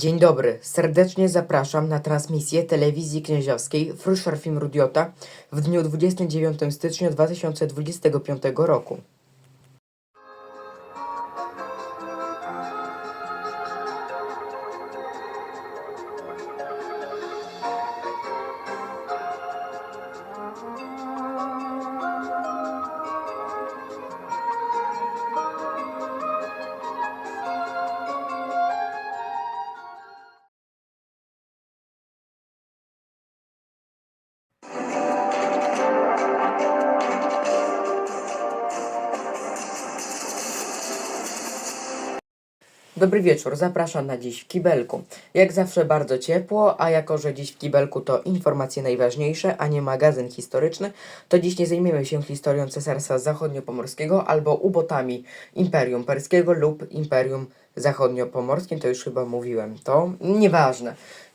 Dzień dobry, serdecznie zapraszam na transmisję telewizji knieziowskiej Fruszer Film Rudiota w dniu 29 stycznia 2025 roku. Dobry wieczór, zapraszam na dziś w kibelku. Jak zawsze bardzo ciepło, a jako że dziś w kibelku to informacje najważniejsze, a nie magazyn historyczny, to dziś nie zajmiemy się historią Cesarstwa Zachodniopomorskiego albo ubotami Imperium Perskiego lub Imperium Zachodniopomorskim, to już chyba mówiłem, to nieważne,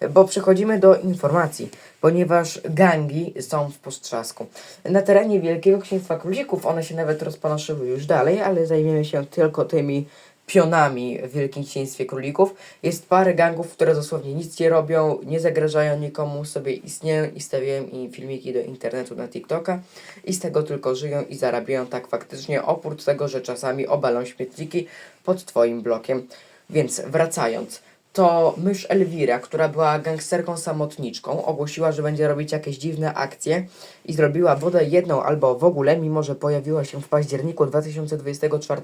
bo przechodzimy do informacji, ponieważ gangi są w postrzasku. Na terenie Wielkiego Księstwa Królików one się nawet rozpanoszyły już dalej, ale zajmiemy się tylko tymi pionami w Wielkim Księstwie Królików. Jest parę gangów, które dosłownie nic nie robią, nie zagrażają nikomu, sobie istnieją i stawiają im filmiki do internetu na TikToka i z tego tylko żyją i zarabiają tak faktycznie, oprócz tego, że czasami obalą śmietniki pod Twoim blokiem. Więc wracając, to mysz Elwira, która była gangsterką samotniczką, ogłosiła, że będzie robić jakieś dziwne akcje i zrobiła wodę jedną albo w ogóle, mimo że pojawiła się w październiku 2024,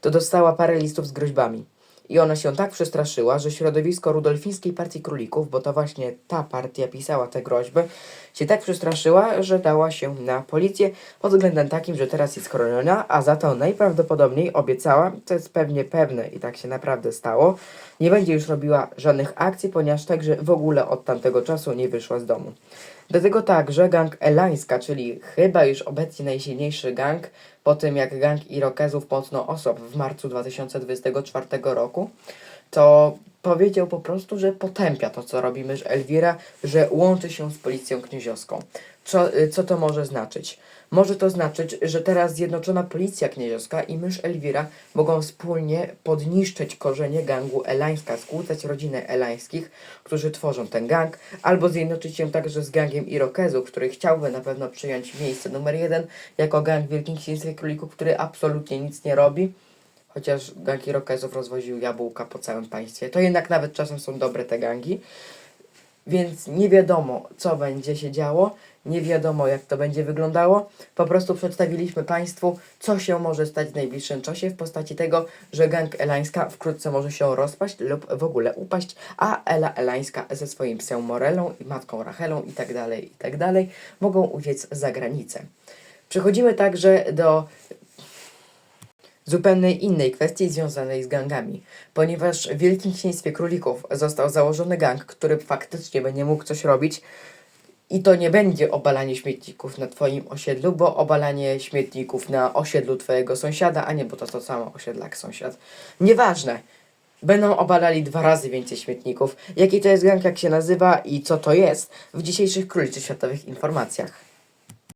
to dostała parę listów z groźbami. I ona się tak przestraszyła, że środowisko Rudolfińskiej Partii Królików, bo to właśnie ta partia pisała te groźby, się tak przestraszyła, że dała się na policję pod względem takim, że teraz jest chroniona, a za to najprawdopodobniej obiecała, co jest pewnie pewne i tak się naprawdę stało, nie będzie już robiła żadnych akcji, ponieważ także w ogóle od tamtego czasu nie wyszła z domu. Do tego także gang Elańska, czyli chyba już obecnie najsilniejszy gang, po tym jak gang Irokezów pontnął osób w marcu 2024 roku, to powiedział po prostu, że potępia to, co robi mysz Elwira, że łączy się z policją knieziowską. Co, y, co to może znaczyć? Może to znaczyć, że teraz Zjednoczona Policja Knieziowska i mysz Elwira mogą wspólnie podniszczyć korzenie gangu Elańska, skłócać rodzinę Elańskich, którzy tworzą ten gang, albo zjednoczyć się także z gangiem Irokezów, który chciałby na pewno przyjąć miejsce numer jeden jako gang w Wielkim Księstwie Królików, który absolutnie nic nie robi, chociaż gang Irokezów rozwoził jabłka po całym państwie. To jednak nawet czasem są dobre te gangi. Więc nie wiadomo, co będzie się działo, nie wiadomo, jak to będzie wyglądało. Po prostu przedstawiliśmy Państwu, co się może stać w najbliższym czasie w postaci tego, że gang Elańska wkrótce może się rozpaść lub w ogóle upaść, a Ela Elańska ze swoim psem Morelą i matką Rachelą i tak dalej, i tak mogą uciec za granicę. Przechodzimy także do zupełnie innej kwestii związanej z gangami, ponieważ w Wielkim Księstwie Królików został założony gang, który faktycznie będzie mógł coś robić i to nie będzie obalanie śmietników na Twoim osiedlu, bo obalanie śmietników na osiedlu Twojego sąsiada, a nie, bo to to samo osiedle jak sąsiad. Nieważne. Będą obalali dwa razy więcej śmietników. Jaki to jest gang, jak się nazywa i co to jest w dzisiejszych króliczych światowych informacjach.